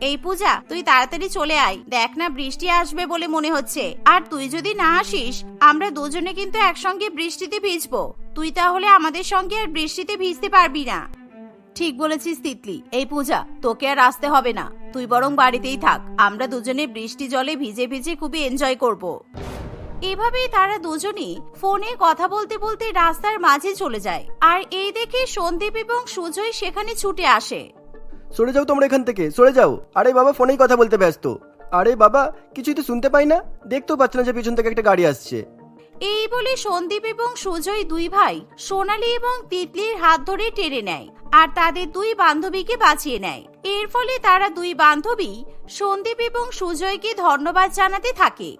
এই পূজা, তুই তাড়াতাড়ি চলে আয়। দেখ না বৃষ্টি আসবে বলে মনে হচ্ছে। আর তুই যদি না আসিস, আমরা দুজনে কিন্তু একসঙ্গে বৃষ্টিতে ভিজবো। তুই তাহলে আমাদের সঙ্গে আর বৃষ্টিতে ভিজতে পারবি না। ঠিক বলেছিস, তিতলি। এই পূজা, তোকে আর আসতে হবে না। তুই বরং বাড়িতেই থাক। আমরা দুজনে বৃষ্টি জলে ভিজে ভিজে খুবই এনজয় করব। এভাবেই তারা দুজনই ফোনে কথা বলতে বলতে রাস্তার মাঝে চলে যায়। আর এই দেখে সন্দীপ এবং সুজয় সেখানে ছুটে আসে। সরে যাও তোমরা এখান থেকে, সরে যাও। আরে বাবা, ফোনেই কথা বলতে ব্যস্ত। আরে বাবা, কিছুই তো শুনতে পাই না। দেখতেও পাচ্ছ না যে পিছন থেকে একটা গাড়ি আসছে। এই বলে সন্দীপ এবং সুজয় দুই ভাই সোনালী এবং তিতলির হাত ধরে টেনে নেয় আর তাদের দুই বান্ধবীকে বাঁচিয়ে নেয়। এর ফলে তারা দুই বান্ধবী সন্দীপ এবং সুজয়কে ধন্যবাদ জানাতে থাকে।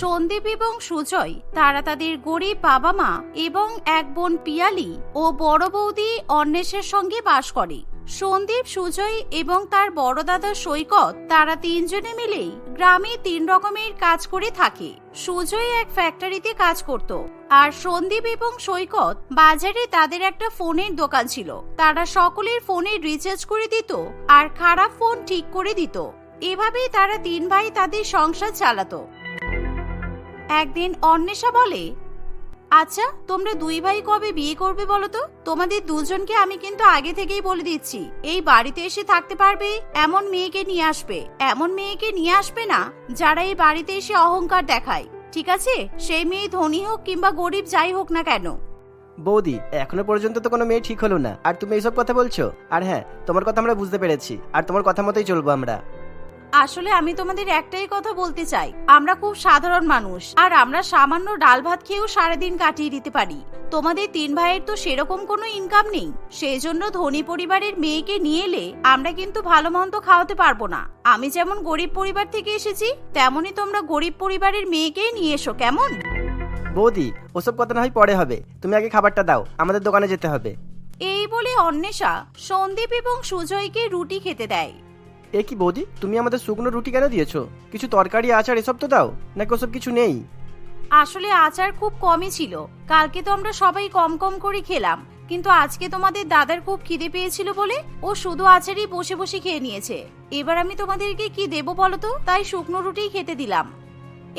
সন্দীপ এবং সুজয়, তারা তাদের গরিব বাবা মা এবং এক বোন পিয়ালি ও বড় বৌদি অন্বেষের সঙ্গে বাস করে। সন্দীপ, সুজয় এবং তার বড় দাদা সৈকত, তারা তিনজনে মিলেই গ্রামে তিন রকমের কাজ করে থাকে। সুজয় এক ফ্যাক্টরিতে কাজ করত আর সন্দীপ এবং সৈকত বাজারে তাদের একটা ফোনের দোকান ছিল। তারা সকলের ফোনে রিচার্জ করে দিত আর খারাপ ফোন ঠিক করে দিত। এভাবেই তারা তিন ভাই তাদের সংসার চালাতো। একদিন অন্বেষা বলে আচ্ছা তোমরা দুই ভাই কবে বিয়ে করবে বলো তো তোমাদের দুজনকে আমি কিন্তু আগে থেকেই বলে দিচ্ছি। এই বাড়িতে এসে থাকতে পারবে, এমন মেয়েকে নিয়ে আসবে। এমন মেয়েকে নিয়ে আসবে না, যারা এই বাড়িতে এসে অহংকার দেখায়। ঠিক আছে? সেই মেয়ে ধনী হোক কিংবা গরিব যাই হোক না কেন। বৌদি, এখনও পর্যন্ত তো কোনো মেয়ে ঠিক হলো না। আর তুমি এইসব কথা বলছো? আর হ্যাঁ তোমার কথা আমরা বুঝতে পেরেছি। আর তোমার কথা মতোই চলবো আমরা। আসলে আমি তোমাদের একটাই কথা বলতে চাই। আমরা খুব সাধারণ মানুষ আর আমরা সামান্য ডাল ভাত খেয়েও সারাদিন কাটিয়ে দিতে পারি। তোমাদের তিন ভাইয়ের তো সেরকম কোনো ইনকাম নেই। সেই জন্য ধনী পরিবারের মেয়েকে নিয়ে এলে আমরা কিন্তু ভালো মন্দ খাওয়াতে পারব না। আমি যেমন গরিব পরিবার থেকে এসেছি তেমনই তোমরা গরিব পরিবারের মেয়েকেই নিয়ে এসো কেমন? বৌদি ওসব কথা না হয় পরে হবে। তুমি আগে খাবারটা দাও আমাদের দোকানে যেতে হবে। এই বলে অন্বেষা সন্দীপ এবং সুজয়কে রুটি খেতে দেয়। এ কি বৌদি, তুমি আমাদের শুকনো রুটি কেন দিয়েছ? কিছু তরকারি, আচার, এসব তো দাও, নাকি ওসব কিছু নেই? আসলে আচার খুব কমই ছিল। কালকে তো আমরা সবাই কম কম করে খেলাম, কিন্তু আজকে তোমাদের দাদার খুব খিদে পেয়েছিল বলে ও শুধু আচারই বসে বসে খেয়ে নিয়েছে। এবার আমি তোমাদেরকে কি দেবো বলো তো? তাই শুকনো রুটি খেতে দিলাম।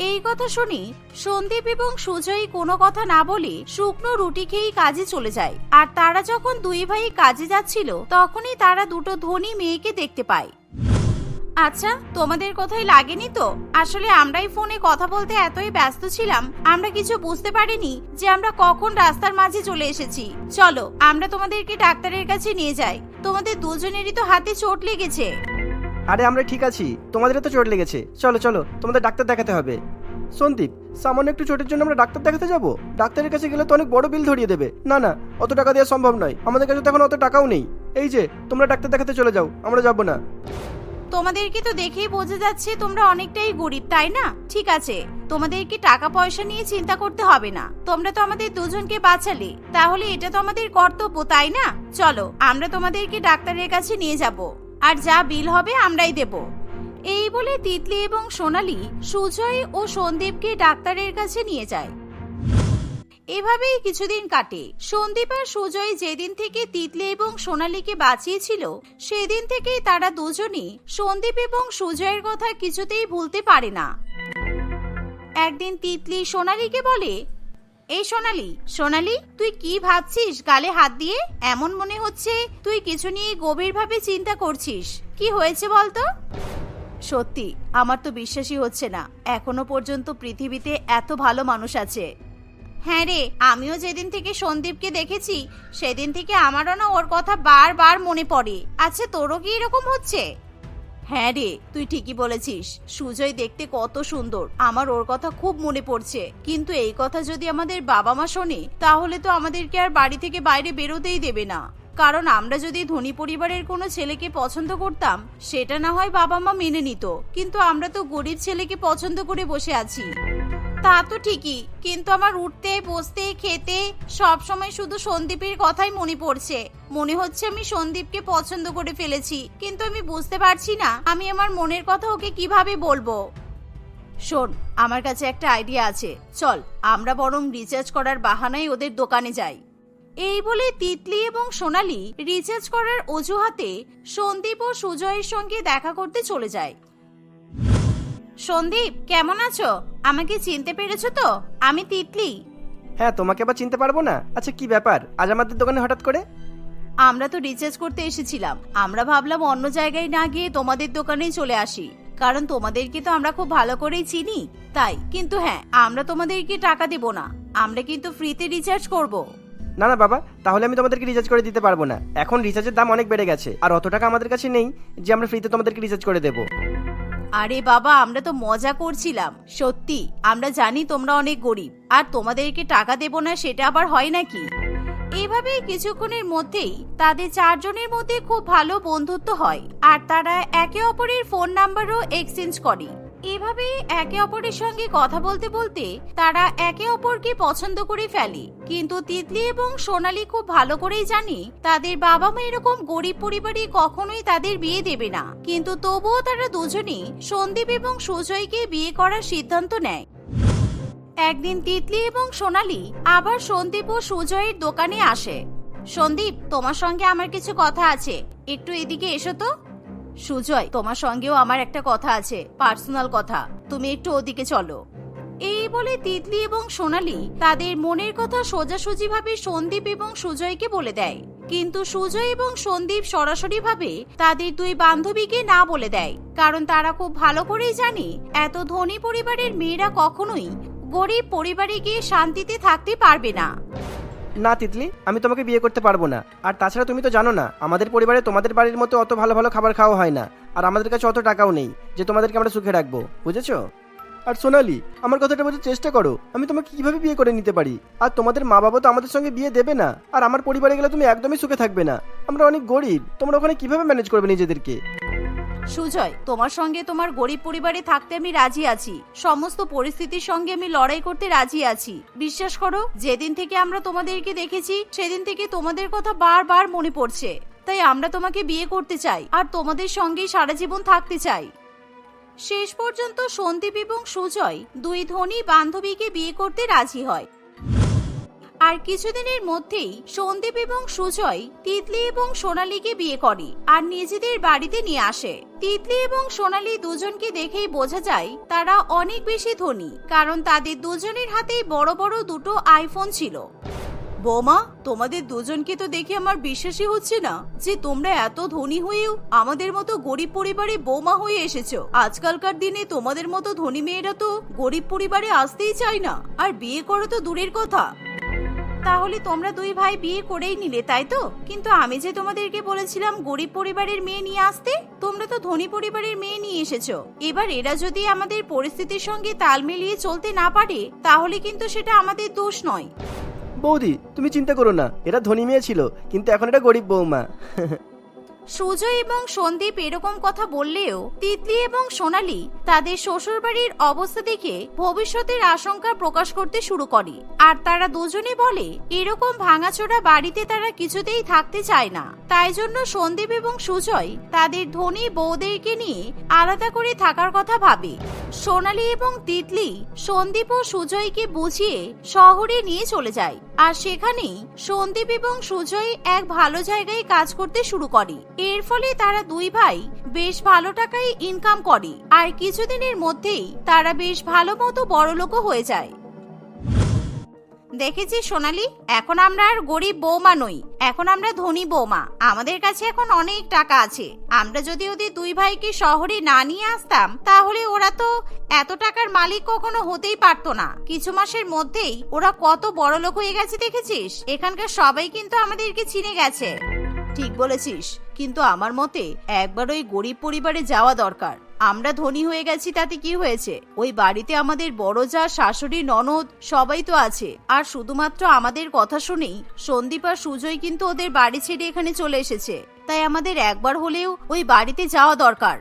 এই কথা শুনি সন্দীপ এবং সুজয় কোনো কথা না বলে শুকনো রুটি খেয়েই কাজে চলে যায়। আর তারা যখন দুই ভাই কাজে যাচ্ছিল, তখনই তারা দুটো ধনী মেয়েকে দেখতে পায়। আচ্ছা তোমাদের কোথায় লাগেনি তো? আসলে আমরাই ফোনে কথা বলতে এতই ব্যস্ত ছিলাম, আমরা কিছু বুঝতে পারিনি যে আমরা কখন রাস্তার মাঝে চলে এসেছি। চলো, আমরা তোমাদেরকে ডাক্তারের কাছে নিয়ে যাই। তোমাদের দুজনেরই তো হাতে চোট লেগেছে। আরে, আমরা ঠিক আছি। তোমাদের তো চোট লেগেছে। চলো চলো, তোমাদের ডাক্তার দেখাতে হবে। সন্দীপ, সামান্য একটু চোটের জন্য আমরা ডাক্তার দেখাতে যাব? ডাক্তারের কাছে গেলে তো অনেক বড় বিল ধরিয়ে দেবে। না না, অত টাকা দেওয়া সম্ভব নয়। আমাদের কাছে তো এখন অত টাকাও নেই। এই যে, তোমরা ডাক্তার দেখাতে চলে যাও, আমরা যাব না। তোমাদেরকে তো দেখেই বোঝা যাচ্ছে তোমরা অনেকটাই গরিব, তাই না? ঠিক আছে, তোমাদেরকে টাকা পয়সা নিয়ে চিন্তা করতে হবে না। তোমরা তো আমাদের দুজনকে বাঁচালে। তাহলে এটা তো আমাদের কর্তব্য, তাই না? চলো, আমরা তোমাদেরকে ডাক্তারের কাছে নিয়ে যাব। আর যা বিল হবে আমরাই দেব। এই বলে তিতলি এবং সোনালি সুজয় ও সন্দীপকে ডাক্তারের কাছে নিয়ে যায়। এভাবেই কিছুদিন কাটে। সন্দীপ আর সুজয় যেদিন থেকে তিতলি এবং সোনালীকে বাঁচিয়েছিল, সেদিন থেকেই তারা দুজনই সন্দীপ এবং সুজয়ের কথা কিছুতেই ভুলতে পারে না। একদিন তিতলি সোনালীকে বলে এই সোনালি সোনালি, তুই কি ভাবছিস গালে হাত দিয়ে? এমন মনে হচ্ছে তুই কিছু নিয়ে গভীরভাবে চিন্তা করছিস। কি হয়েছে বলতো? সত্যি, আমার তো বিশ্বাসই হচ্ছে না। এখনও পর্যন্ত পৃথিবীতে এত ভালো মানুষ আছে। হ্যাঁ রে, আমিও যেদিন থেকে সন্দীপকে দেখেছি, সেদিন থেকে আমারও না ওর কথা বারবার মনে পড়ে। আচ্ছা তোরও কি এরকম হচ্ছে? হ্যাঁ রে, তুই ঠিকই বলেছিস। সুজয় দেখতে কত সুন্দর। আমার ওর কথা খুব মনে পড়ছে। কিন্তু এই কথা যদি আমাদের বাবা মা শোনে, তাহলে তো আমাদেরকে আর বাড়ি থেকে বাইরে বেরোতেই দেবে না। কারণ আমরা যদি ধনী পরিবারের কোনো ছেলেকে পছন্দ করতাম, সেটা না হয় বাবা মা মেনে নিত। কিন্তু আমরা তো গরিব ছেলেকে পছন্দ করে বসে আছি। তা তো ঠিকই, কিন্তু আমার উঠতে, বসতে, খেতে সব সময় শুধু সন্দীপের কথাই মনে পড়ছে। মনে হচ্ছে আমি সন্দীপকে পছন্দ করে ফেলেছি, কিন্তু আমি বুঝতে পারছি না আমি আমার মনের কথা ওকে কীভাবে বলব। শোন, আমার কাছে একটা আইডিয়া আছে। চল, আমরা বরং রিচার্জ করার বাহানায় ওদের দোকানে যাই। এই বলে তিতলি এবং সোনালি রিচার্জ করার অজুহাতে সন্দীপ ও সুজয়ের সঙ্গে দেখা করতে চলে যায়। সন্দীপ কেমন আছো? আমাকে চিনতে পেরেছ তো? আমি তিতলি। হ্যাঁ তোমাকে আবার চিনতে পারব না? আচ্ছা কি ব্যাপার? আজ আমাদের দোকানে হঠাৎ করে? আমরা তো রিচার্জ করতে এসেছিলাম। আমরা ভাবলাম অন্য জায়গায় না গিয়ে তোমাদের দোকানেই চলে আসি। কারণ তোমাদেরকে তো আমরা খুব ভালো করেই চিনি তাই। কিন্তু হ্যাঁ আমরা তোমাদেরকে টাকা দেব না। আমরা কিন্তু ফ্রিতে রিচার্জ করব। না না বাবা তাহলে আমি তোমাদেরকে রিচার্জ করে দিতে পারব না। এখন রিচার্জের দাম অনেক বেড়ে গেছে। আর অত টাকা আমাদের কাছে নেই যে আমরা ফ্রিতে তোমাদেরকে রিচার্জ করে দেবো। আরে বাবা, আমরা তো মজা করছিলাম। সত্যি, আমরা জানি তোমরা অনেক গরিব। আর তোমাদেরকে টাকা দেব না, সেটা আবার হয় নাকি? এভাবেই কিছুক্ষণের মধ্যেই তাদের চারজনের মধ্যে খুব ভালো বন্ধুত্ব হয়। আর তারা একে অপরের ফোন নাম্বারও এক্সচেঞ্জ করে। এভাবে একে অপরের সঙ্গে কথা বলতে বলতে তারা একে অপরকে পছন্দ করে ফেলে। কিন্তু তিতলি এবং সোনালি খুব ভালো করেই জানে তাদের বাবা মা এরকম গরিব পরিবারে কখনোই তাদের বিয়ে দেবে না। কিন্তু তবুও তারা দুজনেই সন্দীপ এবং সুজয়কে বিয়ে করার সিদ্ধান্ত নেয়। একদিন তিতলি এবং সোনালি আবার সন্দীপ ও সুজয়ের দোকানে আসে। সন্দীপ, তোমার সঙ্গে আমার কিছু কথা আছে। একটু এদিকে এসো তো। সুজয়, তোমার সঙ্গেও আমার একটা কথা আছে, পার্সোনাল কথা। তুমি একটু ওদিকে চলো। এই বলে তিতলি এবং সোনালি তাদের মনের কথা সোজাসুজি ভাবে সন্দীপ এবং সুজয়কে বলে দেয়। কিন্তু সুজয় এবং সন্দীপ সরাসরি ভাবে তাদের দুই বান্ধবীকে না বলে দেয়। কারণ তারা খুব ভালো করেই জানে, এত ধনী পরিবারের মেয়েরা কখনোই গরিব পরিবারে গিয়ে শান্তিতে থাকতে পারবে না। না, তিতলি, আমি তোমাকে বিয়ে করতে পারব না। আর তাছাড়া তুমি তো জানো না, আমাদের পরিবারে তোমাদের বাড়ির মতো অত ভালো ভালো খাবার খাওয়া হয় না। আর আমাদের কাছে অত টাকাও নেই, যে তোমাদেরকে আমরা সুখে রাখব, বুঝেছ? আর সোনালি, আমার কথাটা বোঝার চেষ্টা করো, আমি তোমাকে কীভাবে বিয়ে করে নিতে পারি? আর তোমাদের মা বাবা তো আমাদের সঙ্গে বিয়ে দেবে না, আর আমার পরিবারে গেলে তুমি একদমই সুখে থাকবে না। আমরা অনেক গরিব, তোমরা ওখানে কীভাবে ম্যানেজ করবে নিজেদেরকে? সুজয়, তোমার সঙ্গে তোমার গরিব পরিবারে থাকতে আমি রাজি আছি। সমস্ত পরিস্থিতির সঙ্গে আমি লড়াই করতে রাজি আছি। বিশ্বাস করো, যেদিন থেকে আমরা তোমাদেরকে দেখেছি, সেদিন থেকে তোমাদের কথা বারবার মনে পড়ছে। তাই আমরা তোমাকে বিয়ে করতে চাই, আর তোমাদের সঙ্গেই সারা জীবন থাকতে চাই। শেষ পর্যন্ত সন্দীপ এবং সুজয় দুই ধনী বান্ধবীকে বিয়ে করতে রাজি হয়। আর কিছুদিনের মধ্যেই সন্দীপ এবং সুজয় তিতলি এবং সোনালীকে বিয়ে করে আর নিজেদের বাড়িতে নিয়ে আসে। তিতলি এবং সোনালী দুজনকে দেখেই বোঝা যায় তারা অনেক বেশি ধনী, কারণ তাদের দুজনের হাতেই বড় বড় দুটো আইফোন ছিল। বৌমা, তোমাদের দুজনকে তো দেখে আমার বিশ্বাসই হচ্ছে না যে তোমরা এত ধনী হয়েও আমাদের মতো গরিব পরিবারে বৌমা হয়ে এসেছ। আজকালকার দিনে তোমাদের মতো ধনী মেয়েরা তো গরিব পরিবারে আসতেই চায় না। আর বিয়ে করো তো দূরের কথা। তাহলে তোমরা দুই ভাই বিয়ে করেই নিলে, তাই তো? কিন্তু আমি যে তোমাদেরকে বলেছিলাম গরিব পরিবারের মেয়ে নিয়ে আসতে, তোমরা তো ধনী পরিবারের মেয়ে নিয়ে এসেছ। এবার এরা যদি আমাদের পরিস্থিতির সঙ্গে তাল মিলিয়ে চলতে না পারে, তাহলে কিন্তু সেটা আমাদের দোষ নয়। বৌদি, তুমি চিন্তা করো না এটা ধনী মেয়ে ছিল, কিন্তু এখন এটা গরিব বৌমা। সুজয় এবং সন্দীপ এরকম কথা বললেও তিতলি এবং সোনালি তাদের শ্বশুরবাড়ির অবস্থা দেখে ভবিষ্যতের আশঙ্কা প্রকাশ করতে শুরু করে। আর তারা দুজনে বলে, এরকম ভাঙাচোরা বাড়িতে তারা কিছুতেই থাকতে চায় না। তাই জন্য সন্দীপ এবং সুজয় তাদের ধনী বউদেরকে নিয়ে আলাদা করে থাকার কথা ভাবে। সোনালি এবং তিতলি সন্দীপ ও সুজয়কে বুঝিয়ে শহরে নিয়ে চলে যায়। আর সেখানেই সন্দীপ এবং সুজয় এক ভালো জায়গায় কাজ করতে শুরু করে। এর ফলে তারা দুই ভাই বেশ ভালো টাকাই ইনকাম করে। আর কিছুদিনের মধ্যেই তারা বেশ ভালো মতো বড়লোকও হয়ে যায়। দেখেছি সোনালি, এখন আমরা আর গরিব বৌমা নই। এখন আমরা ধনী বৌমা। আমাদের কাছে এখন অনেক টাকা আছে। আমরা যদি ওদের দুই ভাইকে শহরে না নিয়ে আসতাম, তাহলে ওরা তো এত টাকার মালিক কখনো হতেই পারতো না। কিছু মাসের মধ্যেই ওরা কত বড় লোক হয়ে গেছে, দেখেছিস? এখানকার সবাই কিন্তু আমাদেরকে চিনে গেছে। ঠিক বলেছিস, কিন্তু আমার মতে একবার ওই গরিব পরিবারে যাওয়া দরকার। আমরা ধনী হয়ে গেছি, তাতে কি হয়েছে? ওই বাড়িতে আমাদের বড় যা শাশুড়ি, ননদ, সবাই তো আছে। আর শুধুমাত্র আমাদের কথা শুনেই সন্দীপ আর সুজয় কিন্তু ওদের বাড়ি ছেড়ে এখানে চলে এসেছে। তাই আমাদের একবার হলেও ওই বাড়িতে যাওয়া দরকার।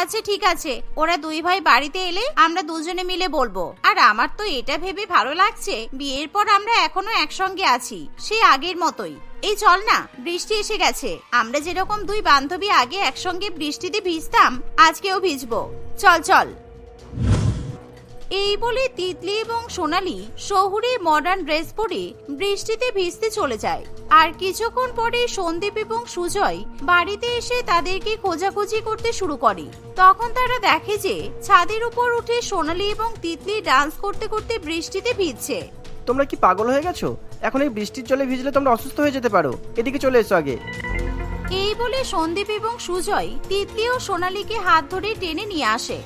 আচ্ছা ঠিক আছে। ওরা দুই ভাই বাড়িতে এলে আমরা দুজনে মিলে বলব। আর আমার তো এটা ভেবে ভালো লাগছে, বিয়ের পর আমরা এখনও একসঙ্গে আছি। সে আগের মতোই। এই চল না, বৃষ্টি এসে গেছে। আমরা যেরকম দুই বান্ধবী আগে একসঙ্গে বৃষ্টিতে ভিজতাম, আজকেও ভিজবো। চল চল। এই বলে তিতলি এবং সোনালি শহুরে মডার্ন ড্রেস পরে বৃষ্টিতে ভিজতে চলে যায়। আর কিছুক্ষণ পরে সন্দীপ এবং সুজয় বাড়িতে এসে তাদেরকে খোঁজাখুঁজি করতে শুরু করে। তখন তারা দেখে যে ছাদের উপর উঠে সোনালি এবং তিতলি ডান্স করতে করতে বৃষ্টিতে ভিজছে। তোমরা কি পাগল হয়ে গেছো? এখন এই বৃষ্টির জলে ভিজলে তোমরা অসুস্থ হয়ে যেতে পারো। এদিকে চলে এসো আগে। এই বলে সন্দীপ এবং সুজয় তিতলি ও সোনালীকে হাত ধরে টেনে নিয়ে আসে।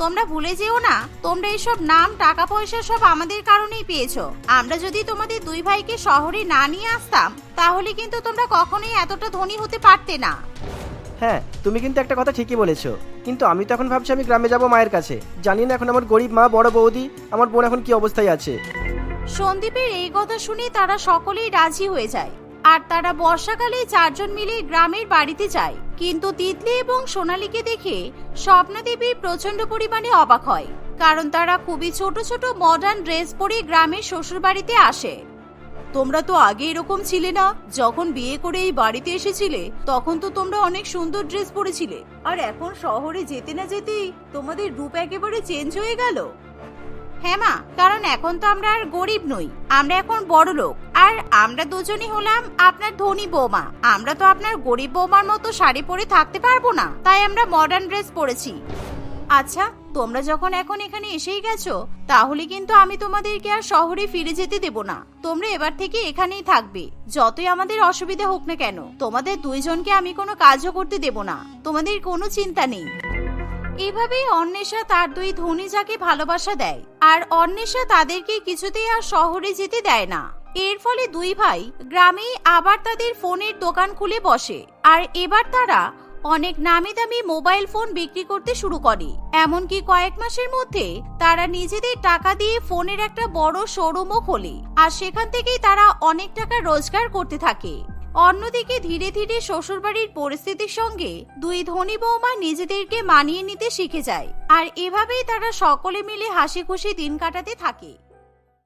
তোমরা ভুলে যেও না তোমরা এসব নাম টাকা পয়সা সব আমাদের কারণেই পেয়েছ। আমরা যদি তোমাদের দুই ভাইকে শহরে না নিয়ে আসতাম তাহলে কিন্তু তোমরা কখনোই এতটা ধনী হতে পারতে না। হ্যাঁ তুমি কিন্তু একটা কথা ঠিকই বলেছ। কিন্তু আমি তো এখন ভাবছি আমি গ্রামে যাব মায়ের কাছে। জানি না এখন আমার গরিব মা বড় বৌদি আমার বোন এখন কি অবস্থায় আছে। সন্দীপের এই কথা শুনে তারা সকলেই রাজি হয়ে যায়। আর তারা বর্ষাকালে চারজন মিলে গ্রামের বাড়িতে যায়। কিন্তু তিতলি এবং সোনালীকে দেখে স্বপ্নদেবী প্রচণ্ড পরিমাণে অবাক হয়। কারণ তারা খুবই ছোট ছোট মডার্ন ড্রেস পরে গ্রামের শ্বশুর বাড়িতে আসে। তোমরা তো আগে এরকম ছিলে না। যখন বিয়ে করে এই বাড়িতে এসেছিলে, তখন তো তোমরা অনেক সুন্দর ড্রেস পরেছিলে। আর এখন শহরে যেতে না যেতেই তোমাদের রূপ একেবারে চেঞ্জ হয়ে গেল। হ্যাঁ মা, কারণ এখন তো আমরা আর গরিব নই, আমরা এখন বড় লোক। আর আমরা দুজনই হলাম আপনার ধনী বৌমা। আমরা তো আপনার গরিব বৌমার মতো শাড়ি পরে থাকতে পারব না, তাই আমরা মডার্ন ড্রেস পরেছি। আচ্ছা তোমরা যখন এখন এখানে এসেই গেছো, তাহলে কিন্তু আমি তোমাদেরকে আর শহরে ফিরে যেতে দেব না। তোমরা এবার থেকে এখানেই থাকবে, যতই আমাদের অসুবিধা হোক না কেন। তোমাদের দুইজনকে আমি কোনো কাজও করতে দেব না। তোমাদের কোনো চিন্তা নেই। এভাবেই অন্বেষা তার দুই ধনী যাকে ভালোবাসা দেয়, আর অন্বেষা তাদেরকে কিছুতেই আর শহরে যেতে দেয় না। এর ফলে দুই ভাই গ্রামেই আবার তাদের ফোনের দোকান খুলে বসে, আর এবার তারা অনেক নামি দামি মোবাইল ফোন বিক্রি করতে শুরু করে। এমনকি কয়েক মাসের মধ্যে তারা নিজেদের টাকা দিয়ে ফোনের একটা বড় শোরুমও খোলে, আর সেখান থেকেই তারা অনেক টাকা রোজগার করতে থাকে। অন্যদিকে ধীরে ধীরে শ্বশুরবাড়ির পরিস্থিতির সঙ্গে দুই ধনী বৌমা নিজেদেরকে মানিয়ে নিতে শিখে যায়। আর এভাবেই তারা সকলে মিলে হাসি খুশি দিন কাটাতে থাকে।